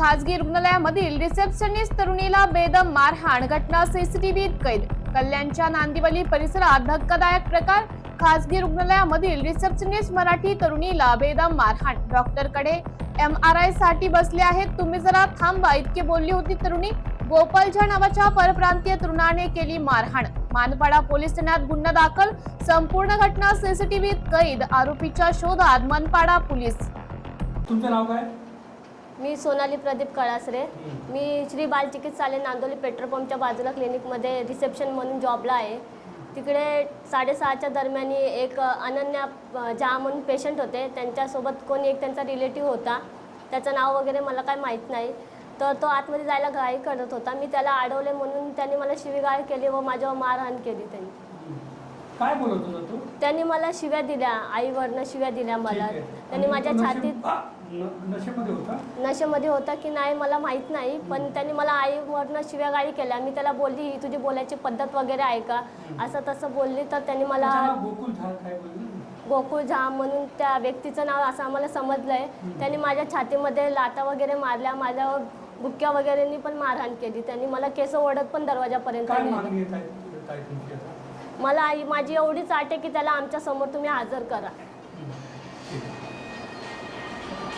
खासगी रुग्णालयामधील रिसेप्शनिस्ट तरुणीला बेदम मारहाण. घटना सीसीटीव्हीत कैद. कल्याणच्या नांदिवली परिसरात धक्कादायक प्रकार. खासगी रुग्णालयामधील रिसेप्शनिस्ट मराठी तरुणीला बेदम मारहाण. डॉक्टरकडे एम आर आयसाठी बसले आहेत. तुम्ही जरा थांबा इतकी बोलली होती तरुणी. गोपालझा नावाच्या परप्रांतीय तरुणाने केली मारहाण. मानपाडा पोलीस ठाण्यात गुन्हा दाखल. संपूर्ण घटना सीसीटीव्हीत कैद. आरोपीच्या शोधात मनपाडा पोलीस. तुमचं नाव काय? मी सोनाली प्रदीप कळासरे. मी श्री बालचिकित्सालय नांदोली पेट्रोल पंपच्या बाजूला क्लिनिकमध्ये रिसेप्शन म्हणून जॉबला आहे. तिकडे साडेसहाच्या दरम्यान एक अनन्या अ, झा म्हणून पेशंट होते. त्यांच्यासोबत कोणी एक त्यांचा रिलेटिव्ह होता. त्याचं नाव वगैरे मला काय माहीत नाही. तर तो आतमध्ये जायला घाई करत होता. मी त्याला अडवले म्हणून त्यांनी मला शिवीगाळ केली व माझ्यावर मारहाण केली त्यांनी काय बोलत होता तू? त्यांनी मला शिव्या दिल्या आईवरनं शिव्या दिल्या मला. ठीक आहे. त्यांनी आणि माझ्या तो नशे- छातीत आ, न- नशेमध्ये होता? नशेमध्ये होता की नाही मला माहीत नाही पण त्यांनी मला आईवरनं शिव्यागाळी केल्या. मी त्याला बोलली ही तुझी बोलायची पद्धत वगैरे आहे का? असं तसं बोलली तर त्यांनी त्याचं मला नाव गोकुळ झाड काय बोलली? गोकुळ झा म्हणून त्या व्यक्तीचं नाव असं आम्हाला समजलंय. त्यांनी माझ्या छातीमध्ये लाटा वगैरे मारल्या. माझ्यावर बुक्क्या वगैरेनी पण मारहाण केली. त्यांनी मला केस ओढत पण दरवाजापर्यंत काय नेले. मागणी येत आहे तुझं काय तुमची आता? मला आई माझी एवढीच आट आहे की त्याला आमच्यासमोर तुम्ही हजर करा.